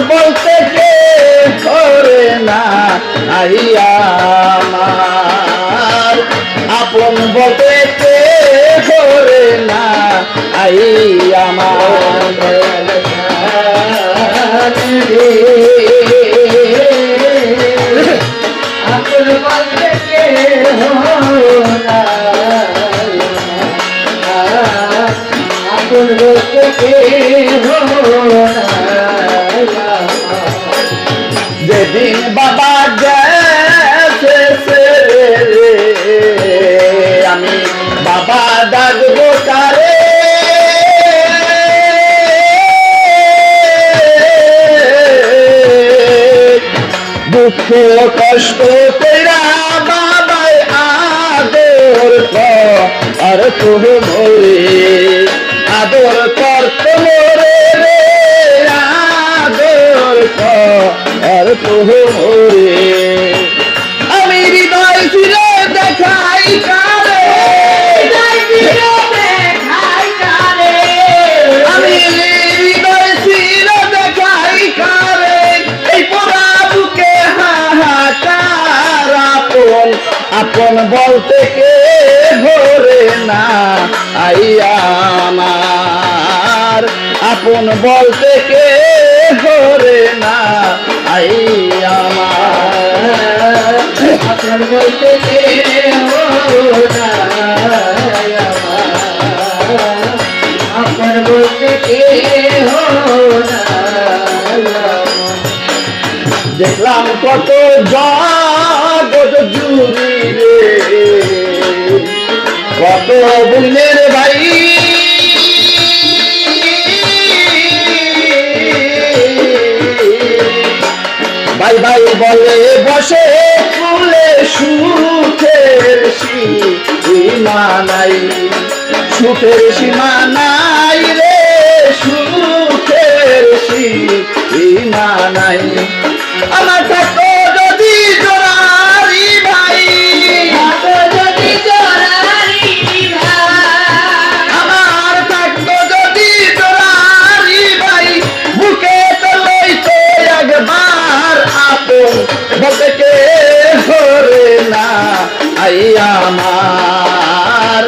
বলতে কে করে না? আমার। আপন বলতে কে করে না? আই আমার। Thank you. যেদিন বাবা গেছে আমি বাবা ডাকবো কারে। দুঃখ কষ্ট তেরা বাবাই আদর আর তুহ মরে, আদর কর তো আমি হৃদয় ফিরে দেখাই কারে। আমি হৃদয় ফিরে দেখাই কারে। এই পোড়া বুকে হাহাকার আপন। আপন বলতে কে ভরে না আইয়া আমার। আপন বলতে আইয়া আমার আপন বলতে দেখলাম কত রে কত বুনের বলে বসে ফুলে সুখের সীমা নাই। সুখের সীমা নাই রে সুখের সীমা নাই। আমার আমার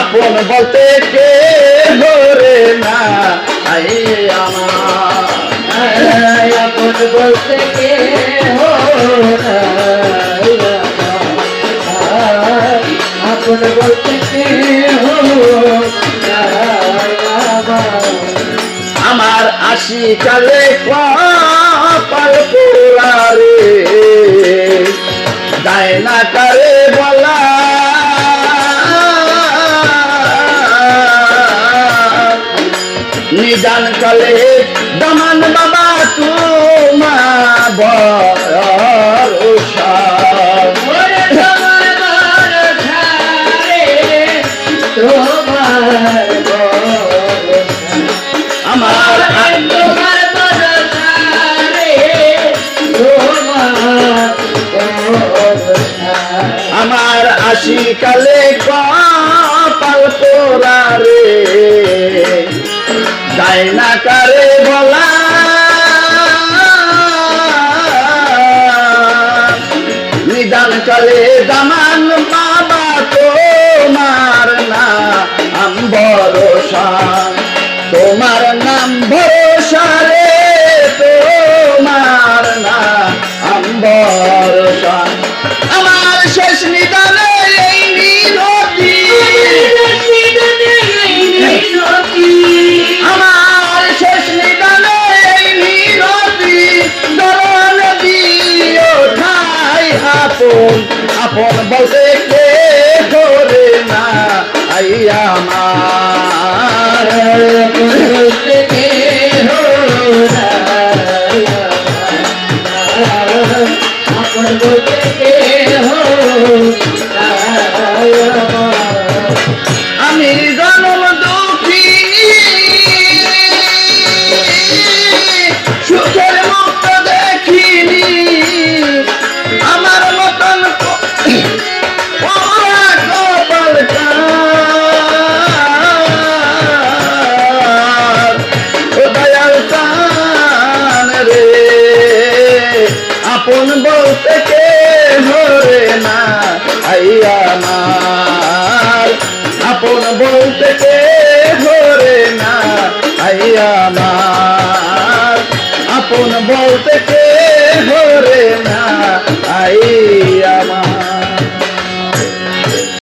আপন বলতে কে ধরে না? আই আমার আপন বলতে কে আপন বলতে কে আমার আশি কালে কপাল পোলারে যায় না কারে বলা। নিদান কালে দমান বাবা তোমা ভরসা আমার আমার আশি কালে কপাল পোড়ারে যায় না কারে বলা। নিদান কালে দামান বাবা তোমার নাম ভরসা। তোমার নাম ভরসা রে, তোমার না ভরসা। আপন বলতে কে হরে না, আইয়া আমার আপন বলতে কে হরে না, আইয়া আমার আপন বলতে কে